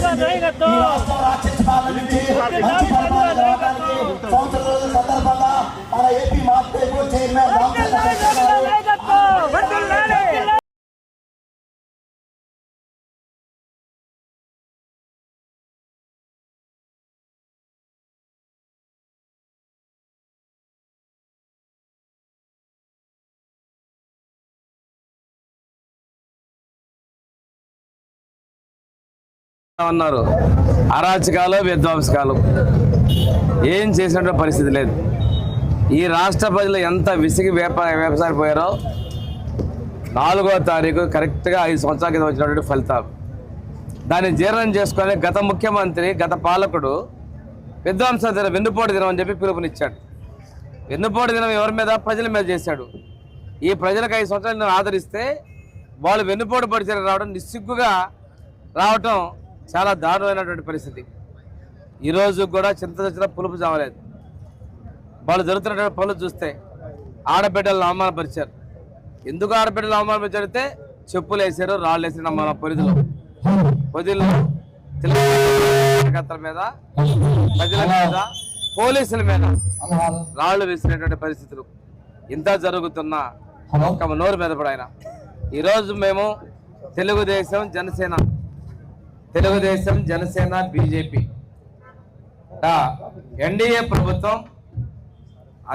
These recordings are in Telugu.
సందర్భంగా ఈ రాష్ట్రం రాక్షస పాలన అన్నారు. అరాచకాలు విధ్వంసకాలు. ఏం చేసినట్టు పరిస్థితి లేదు. ఈ రాష్ట్ర ప్రజలు ఎంత విసిగి వేప వేపసారిపోయారో నాలుగో తారీఖు కరెక్ట్గా ఐదు సంవత్సరాల కింద వచ్చినటువంటి ఫలితాలు. దాన్ని జీర్ణం చేసుకొని గత ముఖ్యమంత్రి గత పాలకుడు విధ్వంస దినం వెన్నుపోటు దినం అని చెప్పి పిలుపునిచ్చాడు. వెన్నుపోటు దినం ఎవరి మీద? ప్రజల మీద చేశాడు. ఈ ప్రజలకు ఐదు సంవత్సరాలు ఆదరిస్తే వాళ్ళు వెన్నుపోటు పరిచయం రావడం నిస్సిగ్గుగా రావటం చాలా దారుణమైనటువంటి పరిస్థితి. ఈరోజు కూడా చింత చచ్చిన పులుపు చావలేదు. వాళ్ళు జరుగుతున్నటువంటి పనులు చూస్తే ఆడబిడ్డలను అవమానపరిచారు. ఎందుకు ఆడబిడ్డలు అవమానపరిచారంటే చెప్పులు వేసారు రాళ్ళు వేసారు మన పొరిదిలో పొదిలో కార్యకర్తల మీద ప్రజల మీద పోలీసుల మీద రాళ్ళు వేసినటువంటి పరిస్థితులు. ఇంత జరుగుతున్న ఒక్క నోరు మీద కూడా ఆయన ఈరోజు మేము తెలుగుదేశం జనసేన తెలుగుదేశం జనసేన బీజేపీ. ఎన్డీఏ ప్రభుత్వం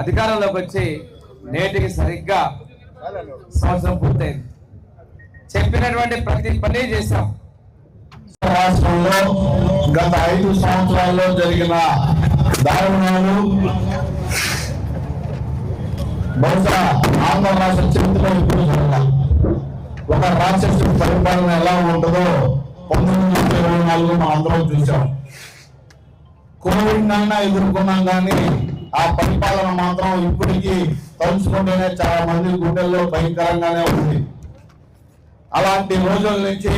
అధికారంలోకి వచ్చి నేటికి సరిగ్గా సంవత్సరం పూర్తయింది. చెప్పినటువంటి ప్రతి పని చేశాం. రాష్ట్రంలో గత ఐదు సంవత్సరాల్లో జరిగిన దారుణాలు బహుశా ఆంధ్ర రాష్ట్ర చరిత్ర ఇప్పుడు ఒక రాక్షసు పరిపాలన ఎలా ఉంటుందో పంతొమ్మిది వందల ఇరవై నాలుగు మనం అందరం చూసాం. కోవిడ్ నైనా ఎదుర్కొన్నాం కానీ ఆ పరిపాలన మాత్రం ఇప్పటికీ తలుచుకుంటేనే చాలా మంది గుండెల్లో భయంకరంగానే ఉంది. అలాంటి రోజుల నుంచి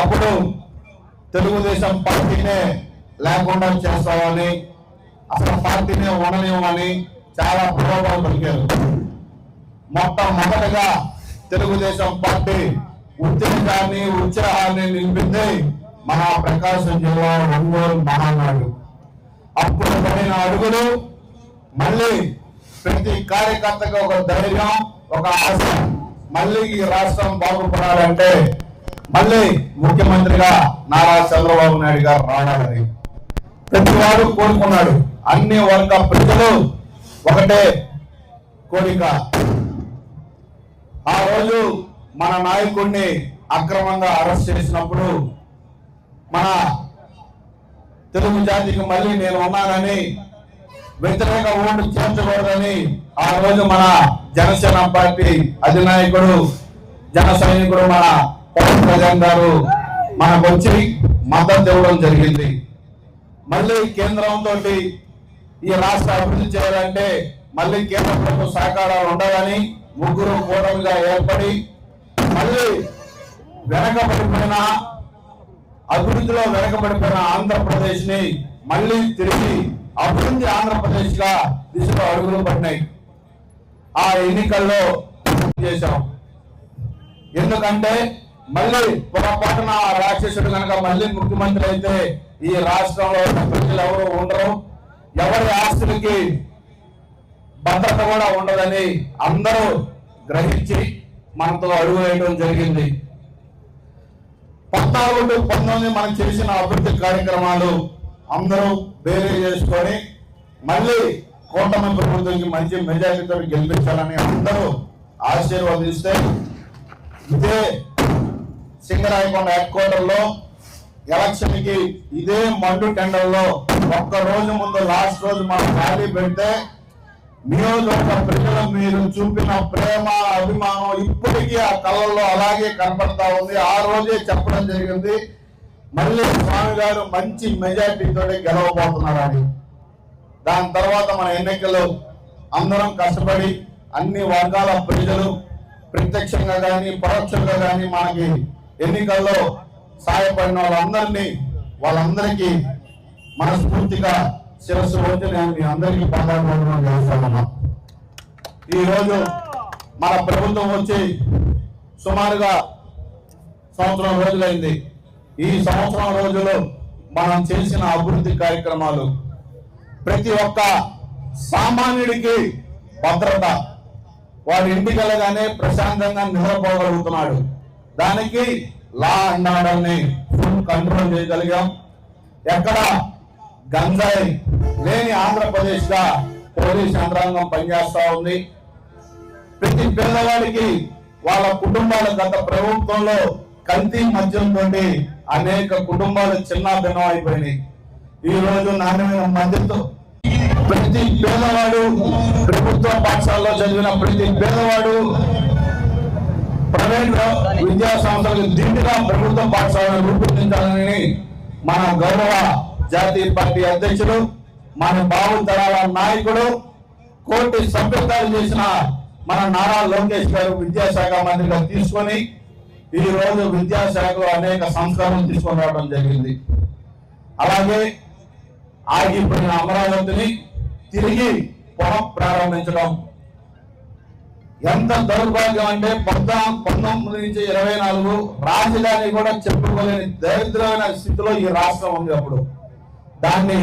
అప్పుడు తెలుగుదేశం పార్టీనే లేకుండా చేస్తామని అసలు పార్టీనే ఉండనివ్వమని చాలా ప్రలోభాలు పలికారు. మొట్టమొదటగా తెలుగుదేశం పార్టీ ఉత్తేజాన్ని ఉత్సాహాన్ని నింపింది మన ప్రకాశం జిల్లా ఒంగోలు మహానాడు. అప్పుడు పడిన అడుగులు మళ్ళీ ప్రతి కార్యకర్తకు ఒక ధైర్యం ఒక ఆశ. మళ్ళీ ఈ రాష్ట్రం బాగుపడాలంటే మళ్ళీ ముఖ్యమంత్రిగా నారా చంద్రబాబు నాయుడు గారు రావాలని ప్రతి వాడు కోరుకున్నాడు. అన్ని వర్గ ప్రజలు ఒకటే కోరిక. ఆ రోజు మన నాయకుడిని అక్రమంగా అరెస్ట్ చేసినప్పుడు మన తెలుగు జాతికి మళ్ళీ నేను ఉన్నానని వ్యతిరేక ఓటు చేర్చకూడదని ఆ రోజు మన జనసేన పార్టీ అధినాయకుడు జన సైనికుడు మన పవన్ కళ్యాణ్ గారు మనకు వచ్చి మద్దతు ఇవ్వడం జరిగింది. మళ్ళీ కేంద్రంతో ఈ రాష్ట్ర అభివృద్ధి చేయాలంటే మళ్ళీ కేంద్ర ప్రభుత్వ సహకారాలు ఉండాలని ముగ్గురు కూటమిగా ఏర్పడి మళ్ళీ వెనకబడిపోయిన అభివృద్ధిలో వెనకబడిపోయిన ఆంధ్రప్రదేశ్ని మళ్ళీ తిరిగి అభివృద్ధి ఆంధ్రప్రదేశ్గా దిశలో అడుగులు పడినాయి ఆ ఎన్నికల్లో చేశాం. ఎందుకంటే మళ్ళీ పొరపాటున ఆ రాక్షసుడు కనుక మళ్ళీ ముఖ్యమంత్రి అయితే ఈ రాష్ట్రంలో ప్రజలు ఎవరు ఉండరు. ఎవరి ఆస్తులకి భద్రత కూడా ఉండదని అందరూ గ్రహించి మనతో అడుగు వేయడం జరిగింది. పద్నాలుగు టు పంతొమ్మిది మనం చేసిన అభివృద్ధి కార్యక్రమాలు అందరూ బేరీ చేసుకొని మళ్ళీ కూటమి ప్రభుత్వానికి మంచి మెజారిటీతో గెలిపించాలని అందరూ ఆశీర్వదిస్తే ఇదే సింగరాయకొండ హెడ్ క్వార్టర్లో ఎలక్షన్కి ఎలక్షన్కి ఇదే మండు టెండర్లో ఒక్క రోజు ముందు లాస్ట్ రోజు మనం ఖాళీ పెడితే నియోజకవర్గ ప్రజల మీరు చూపిన ప్రేమ అభిమానం ఇప్పటికీ ఆ కళల్లో అలాగే కనపడతా ఉంది. ఆ రోజే చెప్పడం జరిగింది. మళ్ళీ స్వామి గారు మంచి మెజార్టీతో గెలవబోతున్నారని. దాని తర్వాత మన ఎన్నికలు అందరం కష్టపడి అన్ని వర్గాల ప్రజలు ప్రత్యక్షంగా కానీ పరోక్షంగా కానీ మనకి ఎన్నికల్లో సహాయపడిన వాళ్ళందరినీ వాళ్ళందరికీ మనస్ఫూర్తిగా శిరస్సు రోజు నేను మీ అందరికీ పాదాభివందనం చేస్తామన్నా ఈ రోజు మన ప్రభుత్వం వచ్చి సుమారుగా సంవత్సరం రోజులైంది. ఈ సంవత్సరం రోజులు మనం చేసిన అభివృద్ధి కార్యక్రమాలు ప్రతి ఒక్క సామాన్యుడికి భద్రత వాడు ఇంటికి వెళ్ళగానే ప్రశాంతంగా నిద్రపోగలుగుతున్నాడు. దానికి లా అండ్ ఆర్డర్ని ఫుల్ కంట్రోల్ చేయగలిగాం. ఎక్కడ గంజాయి లేని ఆంధ్రప్రదేశ్గా పోలీస్ యంత్రాంగం పనిచేస్తా ఉంది. ప్రతి పేదవాడికి వాళ్ళ కుటుంబాల గత ప్రభుత్వంలో కల్తీ తోటి అనేక కుటుంబాలు చిన్న భిన్నం అయిపోయినాయి. ఈ రోజు నాణ్యమైన మద్యంతో ప్రతి పేదవాడు ప్రభుత్వ పాఠశాలలో చదివిన ప్రతి పేదవాడు ప్రైవేట్ విద్యా సంస్థలకు దిండుగా ప్రభుత్వ పాఠశాలను రూపొందించాలని మన గౌరవ జాతీయ పార్టీ అధ్యక్షుడు మన బాబు తరాల నాయకుడు కోర్టు సభ్యతాలు చేసిన మన నారా లోకేష్ గారు విద్యాశాఖ మంత్రిగా తీసుకొని ఈ రోజు విద్యాశాఖలో అనేక సంస్కరణలు తీసుకొని రావడం జరిగింది. అలాగే ఆగిపోయిన అమరావతిని తిరిగి పునః ప్రారంభించడం. ఎంత దౌర్భాగ్యం అంటే పంతొమ్మిది పంతొమ్మిది నుంచి ఇరవై నాలుగు రాజధాని కూడా చెప్పుకోలేని దరిద్రమైన స్థితిలో ఈ రాష్ట్రం ఉంది అప్పుడు. దాన్ని